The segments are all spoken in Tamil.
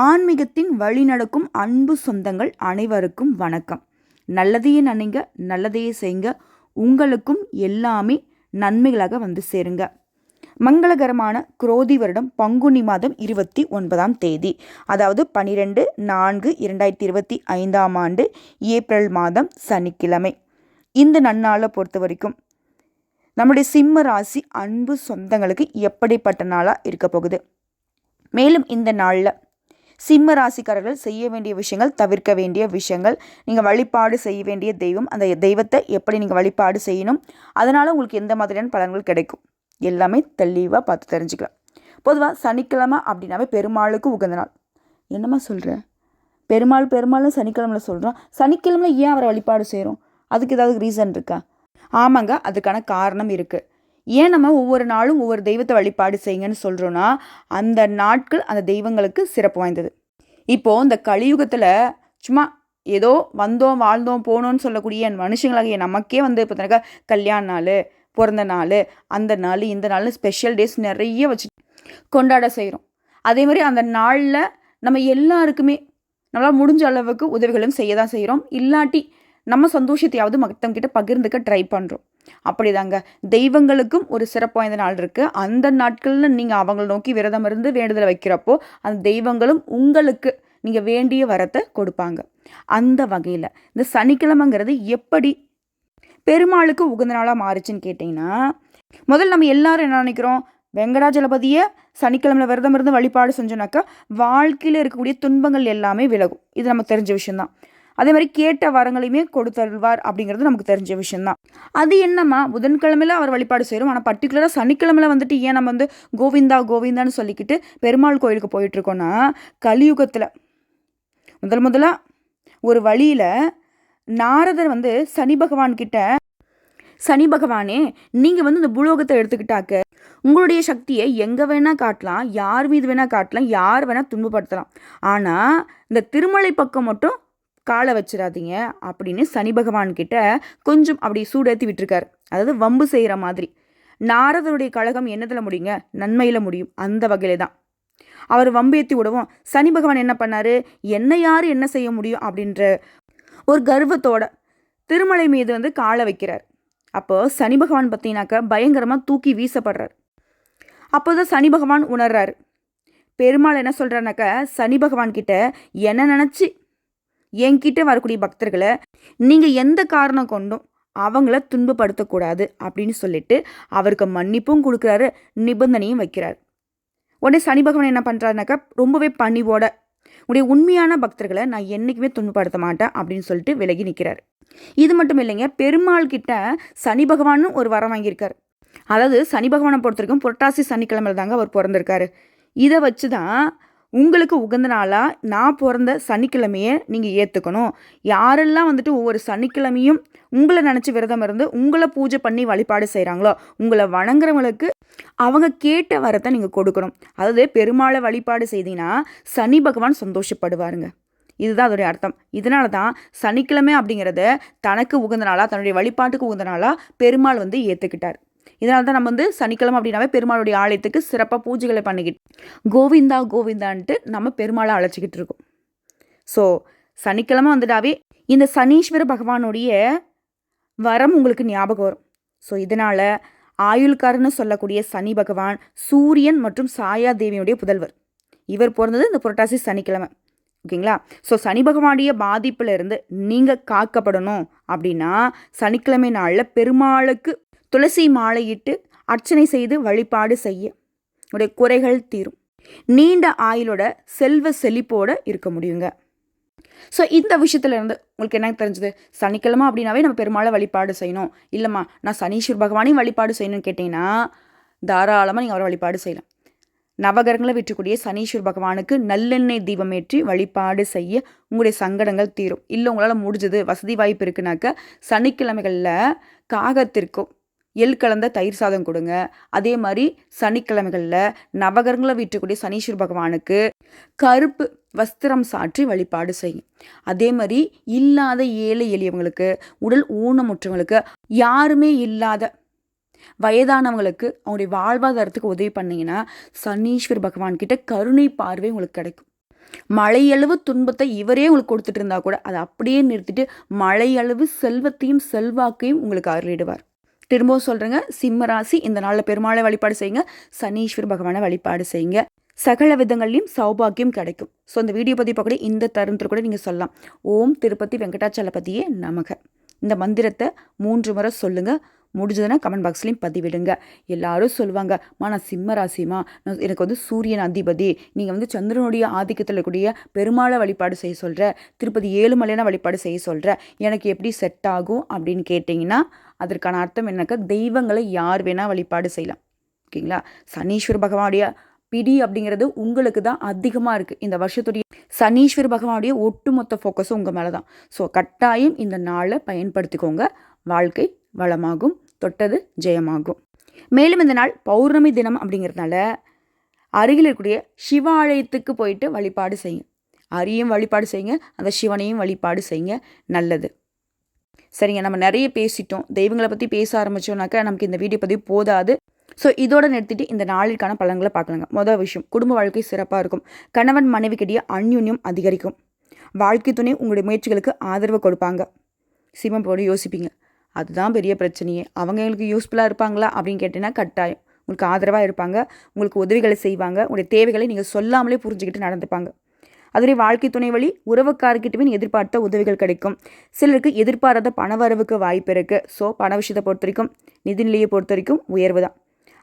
ஆன்மீகத்தின் வழிநடக்கும் அன்பு சொந்தங்கள் அனைவருக்கும் வணக்கம். நல்லதையே நினைங்க நல்லதையே செய்யுங்க. உங்களுக்கும் எல்லாமே நன்மைகளாக வந்து சேருங்க. மங்களகரமான குரோதி வருடம் பங்குனி மாதம் இருபத்தி ஒன்பதாம் தேதி அதாவது பனிரெண்டு நான்கு இரண்டாயிரத்தி இருபத்தி ஐந்தாம் ஆண்டு ஏப்ரல் மாதம் சனிக்கிழமை. இந்த நன்னாளை பொறுத்த வரைக்கும் நம்முடைய சிம்ம ராசி அன்பு சொந்தங்களுக்கு எப்படிப்பட்ட நாளாக இருக்க போகுது? மேலும் இந்த நாளில் சிம்ம ராசிக்காரர்கள் செய்ய வேண்டிய விஷயங்கள் தவிர்க்க வேண்டிய விஷயங்கள் நீங்கள் வழிபாடு செய்ய வேண்டிய தெய்வம் அந்த தெய்வத்தை எப்படி நீங்கள் வழிபாடு செய்யணும் அதனால் உங்களுக்கு எந்த மாதிரியான பலன்கள் கிடைக்கும் எல்லாமே தெளிவாக பார்த்து தெரிஞ்சுக்கலாம். பொதுவாக சனிக்கிழமை அப்படின்னாவே பெருமாளுக்கு உகந்த நாள். என்னம்மா சொல்கிற பெருமாள் பெருமாள்னு சனிக்கிழமையில் சொல்கிறோம் சனிக்கிழமையில் ஏன் அவரை வழிபாடு செய்கிறோம் அதுக்கு ஏதாவது ரீசன் இருக்கா? ஆமாங்க அதுக்கான காரணம் இருக்குது ஏன் நம்ம ஒவ்வொரு நாளும் ஒவ்வொரு தெய்வத்தை வழிபாடு செய்யுங்கன்னு சொல்கிறோன்னா அந்த நாட்கள் அந்த தெய்வங்களுக்கு சிறப்பு வாய்ந்தது. இப்போது இந்த கலியுகத்தில் சும்மா ஏதோ வந்தோம் வாழ்ந்தோம் போனோம்னு சொல்லக்கூடிய மனுஷங்களாகிய நமக்கே வந்து இப்போ தனக்கா கல்யாண நாள் பிறந்த நாள் அந்த நாள் இந்த நாள் ஸ்பெஷல் டேஸ் நிறைய வச்சு கொண்டாட செய்கிறோம் அதே மாதிரி அந்த நாளில் நம்ம எல்லாருக்குமே நம்மளால் முடிஞ்ச அளவுக்கு உதவிகளும் செய்ய தான் செய்கிறோம் இல்லாட்டி நம்ம சந்தோஷத்தையாவது மற்றவங்கிட்ட பகிர்ந்துக்க ட்ரை பண்ணுறோம் அப்படிதாங்க. தெய்வங்களுக்கும் ஒரு சிறப்பு வாய்ந்த நாள் இருக்குது அந்த நாட்களில் நீங்கள் அவங்கள நோக்கி விரதம் இருந்து வேண்டுதலை வைக்கிறப்போ அந்த தெய்வங்களும் உங்களுக்கு நீங்கள் வேண்டிய வரத்தை கொடுப்பாங்க. அந்த வகையில் இந்த சனிக்கிழமைங்கிறது எப்படி பெருமாளுக்கு உகந்த நாளாக மாறுச்சுன்னு கேட்டிங்கன்னா முதல்ல நம்ம எல்லாரும் என்ன நினைக்கிறோம்? வெங்கடாஜலபதியை சனிக்கிழமை விரதம் இருந்து வழிபாடு செஞ்சோன்னாக்கா வாழ்க்கையில் இருக்கக்கூடிய துன்பங்கள் எல்லாமே விலகும். இது நம்ம தெரிஞ்ச விஷயம்தான். அதே மாதிரி கேட்ட வரங்களையுமே கொடுத்தருள்வார் அப்படிங்கிறது நமக்கு தெரிஞ்ச விஷயம்தான். அது என்னம்மா? புதன்கிழமையில அவர் வழிபாடு செய்கிறோம் ஆனால் பர்டிகுலராக சனிக்கிழமையில வந்துட்டு ஏன் நம்ம வந்து கோவிந்தா கோவிந்தான்னு சொல்லிக்கிட்டு பெருமாள் கோயிலுக்கு போயிட்டுருக்கோன்னா கலியுகத்தில் முதல் முதலாக ஒரு வழியில் நாரதர் வந்து சனி பகவான்கிட்ட சனி பகவானே நீங்கள் வந்து இந்த பூலோகத்தை எடுத்துக்கிட்டாக்க உங்களுடைய சக்தியை எங்கே வேணால் காட்டலாம் யார் மீது வேணால் காட்டலாம் யார் வேணால் துன்பப்படுத்தலாம் ஆனால் இந்த திருமலை பக்கம் மட்டும் காலை வச்சிடாதீங்க அப்படின்னு சனி பகவான் கிட்ட கொஞ்சம் அப்படி சூடேற்றி விட்டுருக்காரு. அதாவது வம்பு செய்கிற மாதிரி. நாரதருடைய கழகம் என்னதில் முடியுங்க? நன்மையில் முடியும். அந்த வகையில தான். அவர் வம்பு ஏற்றி விடவும் சனி பகவான் என்ன பண்ணார்? என்ன யார் என்ன செய்ய முடியும் அப்படின்ற ஒரு கர்வத்தோட திருமலை மீது வந்து காலை வைக்கிறார். அப்போ சனி பகவான் பார்த்தீங்கன்னாக்க பயங்கரமாக தூக்கி வீசப்படுறார். அப்போ தான் சனி பகவான் உணர்றாரு. பெருமாள் என்ன சொல்கிறாருனாக்க சனி பகவான் கிட்ட என்ன நினச்சி என்கிட்ட வரக்கூடிய பக்தர்களை நீங்கள் எந்த காரணம் கொண்டும் அவங்கள துன்பப்படுத்தக்கூடாது அப்படின்னு சொல்லிட்டு அவருக்கு மன்னிப்பும் கொடுக்குறாரு நிபந்தனையும் வைக்கிறார். உடனே சனி பகவான் என்ன பண்ணுறாருனாக்கா ரொம்பவே பணிவோட உடைய உண்மையான பக்தர்களை நான் என்றைக்குமே துன்பப்படுத்த மாட்டேன் அப்படின்னு சொல்லிட்டு விலகி நிற்கிறார் இது மட்டும் இல்லைங்க பெருமாள் கிட்ட சனி பகவானும் ஒரு வரம் வாங்கியிருக்கார். அதாவது சனி பகவானை பொறுத்த வரைக்கும் புரட்டாசி சனிக்கிழமையில் தாங்க அவர் பிறந்திருக்காரு. இதை வச்சு தான் உங்களுக்கு உகந்த நாளாக நான் பிறந்த சனிக்கிழமையை நீங்கள் ஏற்றுக்கணும் யாரெல்லாம் வந்துட்டு ஒவ்வொரு சனிக்கிழமையும் உங்களை நினச்சி விரதம் இருந்து உங்களை பூஜை பண்ணி வழிபாடு செய்கிறாங்களோ உங்களை வணங்குறவங்களுக்கு அவங்க கேட்ட வரத்தை நீங்கள் கொடுக்கணும். அதாவது பெருமாளை வழிபாடு செய்தீங்கன்னா சனி பகவான் சந்தோஷப்படுவாருங்க. இதுதான் அதோடைய அர்த்தம். இதனால தான் சனிக்கிழமை அப்படிங்கிறத தனக்கு உகந்த நாளாக தன்னுடைய வழிபாட்டுக்கு உகந்த நாளாக பெருமாள் வந்து ஏற்றுக்கிட்டார் இதனால தான் நம்ம வந்து சனிக்கிழமை அப்படின்னாவே பெருமாளுடைய ஆலயத்துக்கு சிறப்பாக பூஜைகளை பண்ணிக்கிட்டு கோவிந்தா கோவிந்தான்ட்டு நம்ம பெருமாளை அழைச்சிக்கிட்டு இருக்கோம். ஸோ சனிக்கிழமை வந்துட்டாவே இந்த சனீஸ்வர பகவானுடைய வரம் உங்களுக்கு ஞாபகம் வரும். ஸோ இதனால் ஆயுள்காரன்னு சொல்லக்கூடிய சனி பகவான் சூரியன் மற்றும் சாயா தேவியுடைய புதல்வர். இவர் பிறந்தது இந்த புரட்டாசி சனிக்கிழமை. ஓகேங்களா? ஸோ சனி பகவானுடைய பாதிப்பில் இருந்து நீங்கள் காக்கப்படணும் அப்படின்னா சனிக்கிழமை நாளில் பெருமாளுக்கு துளசி மாலையிட்டு அர்ச்சனை செய்து வழிபாடு செய்ய. உடைய குறைகள் தீரும். நீண்ட ஆயுளோட செல்வ செழிப்போட இருக்க முடியுங்க. ஸோ இந்த விஷயத்துல இருந்து உங்களுக்கு என்ன தெரிஞ்சது? சனிக்கிழமை அப்படின்னாவே நம்ம பெருமாளை வழிபாடு செய்யணும். இல்லைம்மா நான் சனீஸ்வர் பகவானையும் வழிபாடு செய்யணும்னு கேட்டிங்கன்னா தாராளமாக நீங்கள் அவரை வழிபாடு செய்யலாம். நவகரங்களை விற்றக்கூடிய சனீஸ்வர் பகவானுக்கு நல்லெண்ணெய் தீபமேற்றி வழிபாடு செய்ய உங்களுடைய சங்கடங்கள் தீரும். இல்லை உங்களால் முடிஞ்சது வசதி வாய்ப்பு இருக்குனாக்க சனிக்கிழமைகளில் காகத்திற்கும் எள் கலந்த தயிர் சாதம் கொடுங்க. அதே மாதிரி சனிக்கிழமைகளில் நவகரங்களை வீட்டக்கூடிய சனீஸ்வர பகவானுக்கு கருப்பு வஸ்திரம் சாற்றி வழிபாடு செய்யும் அதே மாதிரி இல்லாத ஏழை எளியவங்களுக்கு உடல் ஊனமுற்றவங்களுக்கு யாருமே இல்லாத வயதானவங்களுக்கு அவங்களுடைய வாழ்வாதாரத்துக்கு உதவி பண்ணிங்கன்னா சனீஸ்வர் பகவான்கிட்ட கருணை பார்வை உங்களுக்கு கிடைக்கும். மழையளவு துன்பத்தை இவரே உங்களுக்கு கொடுத்துட்டு இருந்தா கூட அதை அப்படியே நிறுத்திட்டு மழையளவு செல்வத்தையும் செல்வாக்கையும் உங்களுக்கு அருளிடுவார். திரும்பவும் சொல்கிறேங்க சிம்ம ராசி இந்த நாளில் பெருமாளை வழிபாடு செய்யுங்க சனீஸ்வர் பகவானை வழிபாடு செய்யுங்க. சகல விதங்கள்லையும் சௌபாக்கியம் கிடைக்கும். ஸோ அந்த வீடியோ பதிப்பாக கூட இந்த தருணத்தில் கூட நீங்கள் சொல்லலாம். ஓம் திருப்பதி வெங்கடாச்சலபதியே நமக. இந்த மந்திரத்தை மூன்று முறை சொல்லுங்கள் முடிஞ்சதுன்னா கமெண்ட் பாக்ஸ்லையும் பதிவிடுங்க. எல்லாரும் சொல்லுவாங்க மா நான் சிம்ம ராசிமா நான் எனக்கு வந்து சூரியன் அதிபதி. நீங்கள் வந்து சந்திரனுடைய ஆதிக்கத்தில் கூடிய பெருமாளை வழிபாடு செய்ய சொல்கிற திருப்பதி ஏழுமலையான வழிபாடு செய்ய சொல்கிற எனக்கு எப்படி செட் ஆகும்? அப்படின்னு கேட்டிங்கன்னா அதற்கான அர்த்தம் என்னக்கா தெய்வங்களை யார் வேணால் வழிபாடு செய்யலாம். ஓகேங்களா? சனீஸ்வர பகவானுடைய பிடி அப்படிங்கிறது உங்களுக்கு தான் அதிகமாக இருக்குது இந்த வருஷத்துடைய சனீஸ்வர பகவானுடைய ஒட்டுமொத்த ஃபோக்கஸும் உங்கள் மேலே தான் ஸோ கட்டாயம் இந்த நாளை பயன்படுத்திக்கோங்க. வாழ்க்கை வளமாகும். தொட்டது ஜெயமாகும். மேலும் இந்த நாள் பௌர்ணமி தினம் அப்படிங்கிறதுனால அருகில் இருக்கக்கூடிய சிவாலயத்துக்கு போயிட்டு வழிபாடு செய்யுங்க. அரியும் வழிபாடு செய்யுங்க அந்த சிவனையும் வழிபாடு செய்யுங்க. நல்லது. சரிங்க நம்ம நிறைய பேசிட்டோம். தெய்வங்களை பற்றி பேச ஆரம்பித்தோம்னாக்கா நமக்கு இந்த வீடியோ பதிவு போதாது. ஸோ இதோட நிறுத்திட்டு இந்த நாளிற்கான பலன்களை பார்க்கலாங்க. மொதல் விஷயம் குடும்ப வாழ்க்கை சிறப்பாக இருக்கும். கணவன் மனைவிக்கிடையே அந்யுன்யம் அதிகரிக்கும். வாழ்க்கை துணை உங்களுடைய முயற்சிகளுக்கு ஆதரவு கொடுப்பாங்க. சிமம் போட யோசிப்பீங்க. அதுதான் பெரிய பிரச்சனையே. அவங்க எங்களுக்கு யூஸ்ஃபுல்லாக இருப்பாங்களா அப்படின்னு கேட்டிங்கன்னா கட்டாயம். உங்களுக்கு ஆதரவாக இருப்பாங்க. உங்களுக்கு உதவிகளை செய்வாங்க. உங்களுடைய தேவைகளை நீங்கள் சொல்லாமலே புரிஞ்சுக்கிட்டு நடந்துப்பாங்க. அதுவே வாழ்க்கை துணை வழி உறவுக்காரர்கிட்டவே எதிர்பார்த்த உதவிகள் கிடைக்கும். சிலருக்கு எதிர்பாராத பணவரவுக்கு வாய்ப்பு இருக்குது ஸோ பண விஷயத்தை பொறுத்த வரைக்கும் நிதிநிலையை பொறுத்த வரைக்கும் உயர்வு தான்.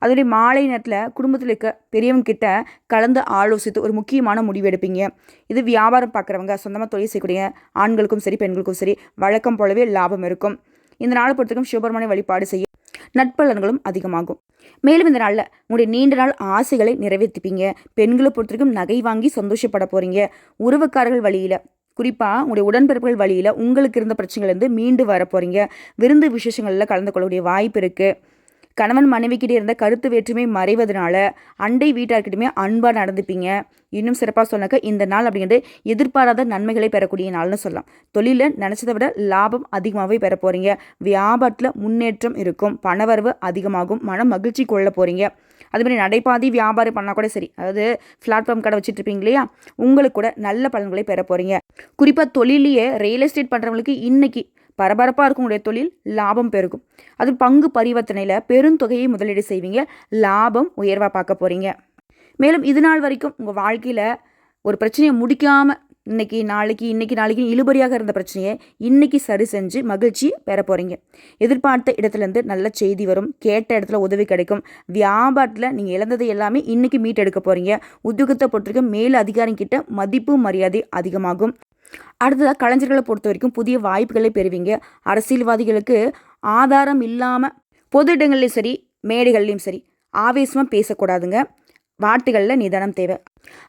அதோடைய மாலை நேரத்தில் குடும்பத்தில் இருக்க பெரியவங்க கிட்ட கலந்து ஆலோசித்து ஒரு முக்கியமான முடிவு எடுப்பீங்க. இது வியாபாரம் பார்க்குறவங்க சொந்தமாக தொழில் செய்யக்கூடிய ஆண்களுக்கும் சரி பெண்களுக்கும் சரி வழக்கம் போலவே லாபம் இருக்கும். இந்த நாளை பொறுத்தவரைக்கும் சிவபெருமானை வழிபாடு செய்ய நட்பலன்களும் அதிகமாகும். மேலும் இந்த நாளில் உங்களுடைய நீண்ட நாள் ஆசைகளை நிறைவேற்றிப்பீங்க. பெண்களை பொறுத்தவரைக்கும் நகை வாங்கி சந்தோஷப்பட போகிறீங்க உறவுக்காரர்கள் வழியில் குறிப்பாக உங்களுடைய உடன்பிறப்புகள் வழியில் உங்களுக்கு இருந்த பிரச்சனைகள்லேருந்து மீண்டு வர போகிறீங்க விருந்து விசேஷங்களில் கலந்து கொள்ளக்கூடிய வாய்ப்பு இருக்குது கணவன் மனைவிக்கிட்டே இருந்த கருத்து வேற்றுமை மறைவதனால அண்டை வீட்டார்கிட்டயுமே அன்பாக நடந்துப்பீங்க. இன்னும் சிறப்பாக சொன்னாக்க இந்த நாள் அப்படிங்கிறது எதிர்பாராத நன்மைகளை பெறக்கூடிய நாள்னு சொல்லலாம். தொழிலில் நினச்சதை விட லாபம் அதிகமாகவே பெற போகிறீங்க வியாபாரத்தில் முன்னேற்றம் இருக்கும். பணவரவு அதிகமாகும். மன மகிழ்ச்சி கொள்ள போகிறீங்க அதுமாதிரி நடைபாதி வியாபாரம் பண்ணால் கூட சரி. அதாவது பிளாட்ஃபார்ம் கடை வச்சுட்டு இருப்பீங்க இல்லையா? உங்களுக்கு கூட நல்ல பலன்களை பெற போகிறீங்க குறிப்பாக தொழிலையே ரியல் எஸ்டேட் பண்ணுறவங்களுக்கு இன்றைக்கி பரபரப்பாக இருக்கும் உங்களுடைய தொழில் லாபம் பெருகும். அது பங்கு பரிவர்த்தனையில் பெருந்தொகையை முதலீடு செய்வீங்க. லாபம் உயர்வாக பார்க்க போகிறீங்க மேலும் இது நாள் வரைக்கும் உங்கள் வாழ்க்கையில் ஒரு பிரச்சனையை முடிக்காமல் இன்றைக்கி நாளைக்கு இன்றைக்கி நாளைக்கு இழுபறியாக இருந்த பிரச்சனையை இன்றைக்கி சரி செஞ்சு மகிழ்ச்சி பெற போகிறீங்க எதிர்பார்த்த இடத்துலேருந்து நல்ல செய்தி வரும். கேட்ட இடத்துல உதவி கிடைக்கும். வியாபாரத்தில் நீங்கள் இழந்தது எல்லாமே இன்றைக்கி மீட் எடுக்க போகிறீங்க உத்தியோகத்தை பொறுத்தவரைக்கும் மேல் அதிகாரிகிட்ட மதிப்பு மரியாதை அதிகமாகும். அடுத்ததாக கலைஞர்களை பொறுத்த வரைக்கும் புதிய வாய்ப்புகளை பெறுவீங்க. அரசியல்வாதிகளுக்கு ஆதாரம் இல்லாமல் பொது இடங்கள்லையும் சரி மேடைகள்லையும் சரி ஆவேசமாக பேசக்கூடாதுங்க. வார்த்தைகளில் நிதானம் தேவை.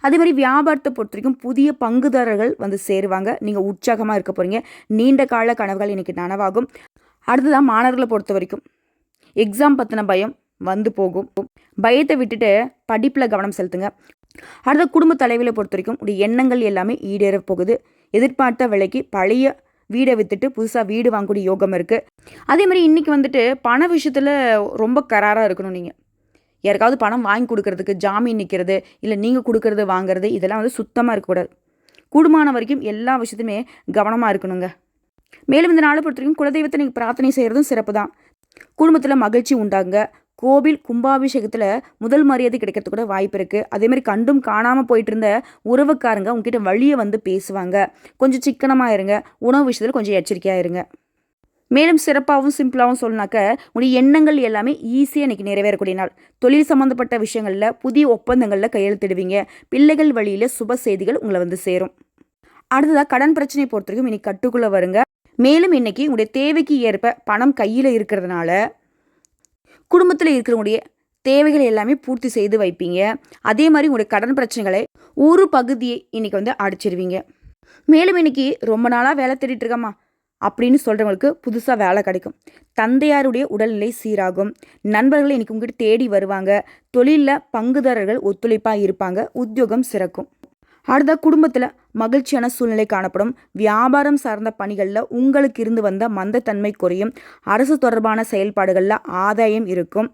அதே மாதிரி வியாபாரத்தை பொறுத்த வரைக்கும் புதிய பங்குதாரர்கள் வந்து சேருவாங்க. நீங்கள் உற்சாகமாக இருக்க போகிறீங்க நீண்ட கால கனவுகள் இன்றைக்கி நனவாகும். அடுத்ததான் மாணவர்களை பொறுத்த வரைக்கும் எக்ஸாம் பற்றின பயம் வந்து போகும். பயத்தை விட்டுட்டு படிப்பில் கவனம் செலுத்துங்க. அடுத்த குடும்ப தலைவியில் பொறுத்த வரைக்கும் உடைய எண்ணங்கள் எல்லாமே ஈடேற போகுது. எதிர்பார்த்த விலைக்கு பழைய வீடை விற்றுட்டு புதுசாக வீடு வாங்கக்கூடிய யோகம் இருக்குது அதே மாதிரி இன்றைக்கி வந்துட்டு பண விஷயத்தில் ரொம்ப கராராக இருக்கணும் நீங்கள் யாருக்காவது பணம் வாங்கி கொடுக்கறதுக்கு ஜாமீன் நிற்கிறது இல்லை நீங்கள் கொடுக்கறது வாங்குறது இதெல்லாம் வந்து சுத்தமாக இருக்கக்கூடாது கூடுமான வரைக்கும் எல்லா விஷயத்துமே கவனமாக இருக்கணுங்க. மேலும் இந்த நாளை பொறுத்த வரைக்கும் குலதெய்வத்தை நீங்கள் பிரார்த்தனை செய்கிறதும் சிறப்பு தான் குடும்பத்தில் மகிழ்ச்சி உண்டாங்க கோவில் கும்பாபிஷேகத்தில் முதல் மரியாதை கிடைக்கிறதுக்கு கூட வாய்ப்பு இருக்குது அதேமாதிரி கண்டும் காணாமல் போயிட்டு இருந்த உறவுக்காரங்க உங்ககிட்ட வழியை வந்து பேசுவாங்க. கொஞ்சம் சிக்கனமாக இருங்க. உணவு விஷயத்தில் கொஞ்சம் எச்சரிக்கையாக இருங்க. மேலும் சிறப்பாகவும் சிம்பிளாகவும் சொன்னாக்க உடைய எண்ணங்கள் எல்லாமே ஈஸியாக இன்றைக்கி நிறைவேறக்கூடிய நாள். தொழில் சம்மந்தப்பட்ட விஷயங்களில் புதிய ஒப்பந்தங்களில் கையெழுத்திடுவீங்க. பிள்ளைகள் வழியில் சுப செய்திகள் உங்களை வந்து சேரும். அடுத்ததாக கடன் பிரச்சனை பொறுத்த வரைக்கும் இன்னைக்கு கட்டுக்குள்ளே வருங்க. மேலும் இன்னைக்கு உங்களுடைய தேவைக்கு ஏற்ப பணம் கையில் இருக்கிறதுனால குடும்பத்தில் இருக்கிறவங்களுடைய தேவைகள் எல்லாமே பூர்த்தி செய்து வைப்பீங்க. அதே மாதிரி உங்களுடைய கடன் பிரச்சனைகளை ஒரு பகுதியை இன்றைக்கி வந்து அடிச்சிருவீங்க. மேலும் இன்னைக்கு ரொம்ப நாளாக வேலை தேடிட்டு இருக்கம்மா அப்படின்னு சொல்கிறவங்களுக்கு புதுசாக வேலை கிடைக்கும். தந்தையாருடைய உடல்நிலை சீராகும். நண்பர்கள் இன்னைக்கு உங்ககிட்ட தேடி வருவாங்க. தொழிலில் பங்குதாரர்கள் ஒத்துழைப்பாக இருப்பாங்க. உத்தியோகம் சிறக்கும். அடுத்த குடும்பத்தில் மகிழ்ச்சியான சூழ்நிலை காணப்படும். வியாபாரம் சார்ந்த பணிகளில் உங்களுக்கு இருந்து வந்த மந்தத்தன்மை குறையும். அரசு தொடர்பான செயல்பாடுகளில் ஆதாயம் இருக்கும்.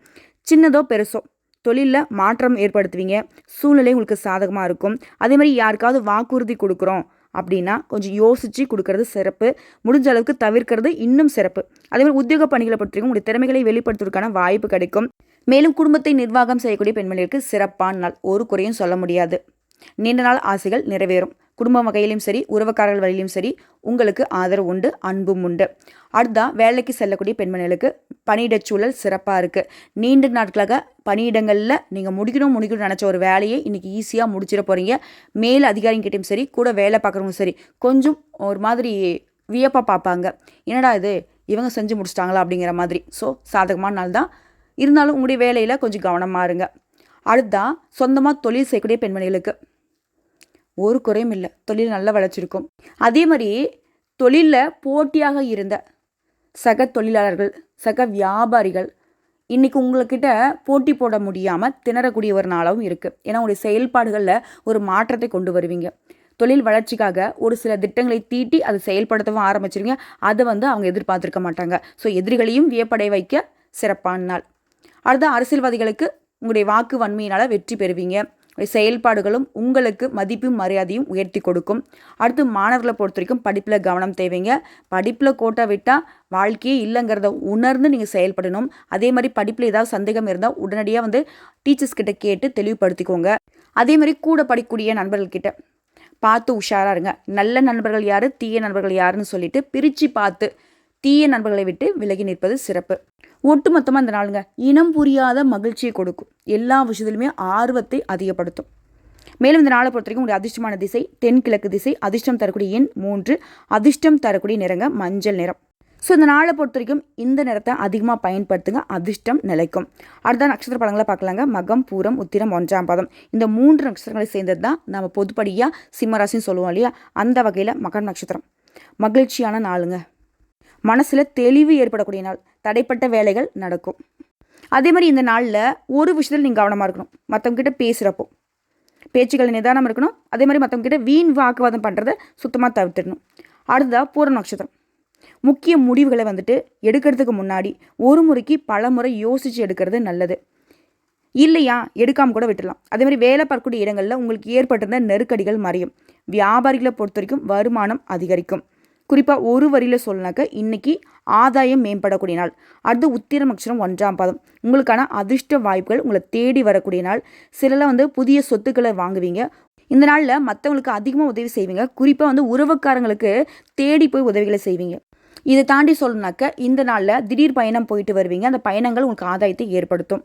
சின்னதோ பெருசோ தொழிலில் மாற்றம் ஏற்படுத்துவீங்க. சூழ்நிலை உங்களுக்கு சாதகமாக இருக்கும். அதே மாதிரி யாருக்காவது வாக்குறுதி கொடுக்குறோம் அப்படின்னா கொஞ்சம் யோசித்து கொடுக்கறது சிறப்பு. முடிஞ்ச அளவுக்கு தவிர்க்கிறது இன்னும் சிறப்பு. அதே மாதிரி உத்தியோக பணிகளை பற்றியும் உங்களுடைய திறமைகளை வெளிப்படுத்துவதற்கான வாய்ப்பு கிடைக்கும். மேலும் குடும்பத்தை நிர்வாகம் செய்யக்கூடிய பெண்மணிகளுக்கு சிறப்பான நாள். ஒரு குறையும் சொல்ல முடியாது. நீண்ட நாள் ஆசைகள் நிறைவேறும். குடும்ப வகையிலும் சரி உறவுக்காரர்கள் வழியிலும் சரி உங்களுக்கு ஆதரவு உண்டு அன்பும் உண்டு. அடுத்தா வேலைக்கு செல்லக்கூடிய பெண்மணிகளுக்கு பணியிட சூழல் சிறப்பாக இருக்குது நீண்ட நாட்களாக பணியிடங்களில் நீங்கள் முடிக்கணும் முடிக்கணும்னு நினச்ச ஒரு வேலையை இன்றைக்கி ஈஸியாக முடிச்சிட போகிறீங்க மேல் அதிகாரிங்கிட்டையும் சரி கூட வேலை பார்க்குறவங்க சரி கொஞ்சம் ஒரு மாதிரி வியப்பாக பார்ப்பாங்க. என்னடா இது இவங்க செஞ்சு முடிச்சிட்டாங்களா அப்படிங்கிற மாதிரி. ஸோ சாதகமான நாள் தான் இருந்தாலும் உங்களுடைய வேலையில் கொஞ்சம் கவனமாக இருங்க. அடுத்தா சொந்தமாக தொழில் செய்யக்கூடிய பெண்மணிகளுக்கு. ஒரு குறையும் இல்லை. தொழில் நல்லா வளர்ச்சிருக்கும். அதே மாதிரி தொழிலில் போட்டியாக இருந்த சக தொழிலாளர்கள் சக வியாபாரிகள் இன்றைக்கி உங்கள்கிட்ட போட்டி போட முடியாமல் திணறக்கூடிய ஒரு நாளாகவும் இருக்குது ஏன்னா உங்களுடைய செயல்பாடுகளில் ஒரு மாற்றத்தை கொண்டு வருவீங்க. தொழில் வளர்ச்சிக்காக ஒரு சில திட்டங்களை தீட்டி அதை செயல்படுத்தவும் ஆரம்பிச்சிருங்க. அதை வந்து அவங்க எதிர்பார்த்துருக்க மாட்டாங்க. ஸோ எதிரிகளையும் வியப்படை வைக்க சிறப்பான நாள். அடுத்த அரசியல்வாதிகளுக்கு உங்களுடைய வாக்கு வன்மையினால் வெற்றி பெறுவீங்க. செயல்பாடுகளும் உங்களுக்கு மதிப்பும் மரியாதையும் உயர்த்தி கொடுக்கும். அடுத்து மாணவர்களை பொறுத்த வரைக்கும் படிப்பில் கவனம் தேவைங்க. படிப்பில் கோட்டை விட்டால் வாழ்க்கையே இல்லைங்கிறத உணர்ந்து நீங்கள் செயல்படணும். அதே மாதிரி படிப்பில் ஏதாவது சந்தேகம் இருந்தால் உடனடியாக வந்து டீச்சர்ஸ் கிட்ட கேட்டு தெளிவுபடுத்திக்கோங்க. அதே மாதிரி கூட படிக்கக்கூடிய நண்பர்கள்கிட்ட பார்த்து உஷாராக இருங்க. நல்ல நண்பர்கள் யார்? தீய நண்பர்கள் யாருன்னு சொல்லிட்டு பிரித்து பார்த்து தீய நண்பர்களை விட்டு விலகி நிற்பது சிறப்பு. ஒட்டுமொத்தமாக இந்த நாளுங்க இனம் புரியாத மகிழ்ச்சியை கொடுக்கும். எல்லா விஷயத்துலையுமே ஆர்வத்தை அதிகப்படுத்தும். மேலும் இந்த நாளை பொறுத்த வரைக்கும் உங்களுடைய அதிர்ஷ்டமான திசை தென்கிழக்கு திசை. அதிர்ஷ்டம் தரக்கூடிய எண் மூன்று. அதிர்ஷ்டம் தரக்கூடிய நிறங்க மஞ்சள் நிறம். ஸோ இந்த நாளை பொறுத்த வரைக்கும் இந்த நிறத்தை அதிகமாக பயன்படுத்துங்க. அதிர்ஷ்டம் நிலைக்கும். அடுத்த நட்சத்திர படங்களை பார்க்கலாங்க. மகம் பூரம் உத்திரம் ஒன்றாம் பதம். இந்த மூன்று நட்சத்திரங்களை சேர்ந்தது தான் நம்ம பொதுப்படியாக சிம்மராசின்னு சொல்லுவோம் இல்லையா? அந்த வகையில் மகன் நட்சத்திரம். மகிழ்ச்சியான நாளுங்க. மனசில் தெளிவு ஏற்படக்கூடிய நாள். தடைப்பட்ட வேலைகள் நடக்கும். அதே மாதிரி இந்த நாளில் ஒரு விஷயத்தில் நீங்கள் கவனமாக இருக்கணும். மற்றவங்ககிட்ட பேசுகிறப்போ பேச்சுக்கள் நிதானம் இருக்கணும். அதே மாதிரி மற்றவங்ககிட்ட வீண் வாக்குவாதம் பண்ணுறத சுத்தமாக தவிர்த்திடணும். அடுத்ததாக பூர நட்சத்திரம். முக்கிய முடிவுகளை வந்துட்டு எடுக்கிறதுக்கு முன்னாடி ஒரு முறைக்கு பல முறை யோசித்து எடுக்கிறது நல்லது. இல்லையா? எடுக்காமல் கூட விட்டுடலாம். அதே மாதிரி வேலை பார்க்கக்கூடிய இடங்களில் உங்களுக்கு ஏற்பட்டிருந்த நெருக்கடிகள் மறையும். வியாபாரிகளை பொறுத்த வரைக்கும் வருமானம் அதிகரிக்கும். குறிப்பாக ஒரு வரியில் சொல்லினாக்க இன்றைக்கி ஆதாயம் மேம்படக்கூடிய நாள். அடுத்து உத்திரம் அக்ஷரம் ஒன்றாம் பாதம். உங்களுக்கான அதிர்ஷ்ட வாய்ப்புகள் உங்களை தேடி வரக்கூடிய நாள். சிலரில் வந்து புதிய சொத்துக்களை வாங்குவீங்க. இந்த நாளில் மற்றவங்களுக்கு அதிகமாக உதவி செய்வீங்க. குறிப்பாக வந்து உறவுக்காரங்களுக்கு தேடி போய் உதவிகளை செய்வீங்க. இதை தாண்டி சொல்லணுனாக்க இந்த நாளில் திடீர் பயணம் போயிட்டு வருவீங்க. அந்த பயணங்கள் உங்களுக்கு ஆதாயத்தை ஏற்படுத்தும்.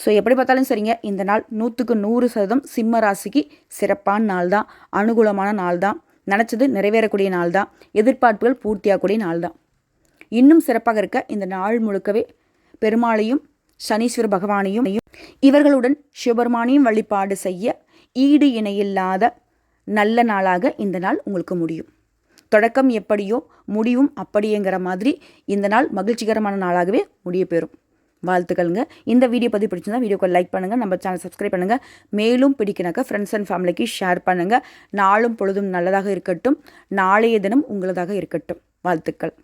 ஸோ எப்படி பார்த்தாலும் சரிங்க. இந்த நாள் நூற்றுக்கு நூறு சதவீதம் சிம்ம ராசிக்கு சிறப்பான நாள் தான் அனுகூலமான நாள் தான் நினச்சது நிறைவேறக்கூடிய நாள் தான் எதிர்பார்ப்புகள் பூர்த்தியாகக்கூடிய நாள் தான் இன்னும் சிறப்பாக இருக்க இந்த நாள் முழுக்கவே பெருமாளையும் சனீஸ்வர பகவானையும் இவர்களுடன் சிவபெருமானையும் வழிபாடு செய்ய ஈடு இணையில்லாத நல்ல நாளாக இந்த நாள் உங்களுக்கு முடியும். தொடக்கம் எப்படியோ முடிவும் அப்படியேங்கிற மாதிரி இந்த நாள் மகிழ்ச்சிகரமான நாளாகவே முடிய பெறும் வாழ்த்துக்கள்ங்க. இந்த வீடியோ பற்றி பிடிச்சிருந்தா வீடியோக்கு லைக் பண்ணுங்கள் நம்ம சேனல் சப்ஸ்கிரைப் பண்ணுங்கள் மேலும் பிடிக்கினாக்க ஃப்ரெண்ட்ஸ் அண்ட் ஃபேமிலிக்கு ஷேர் பண்ணுங்கள் நாளும் பொழுதும் நல்லதாக இருக்கட்டும். நாளைய தினம் உங்களதாக இருக்கட்டும். வாழ்த்துக்கள்.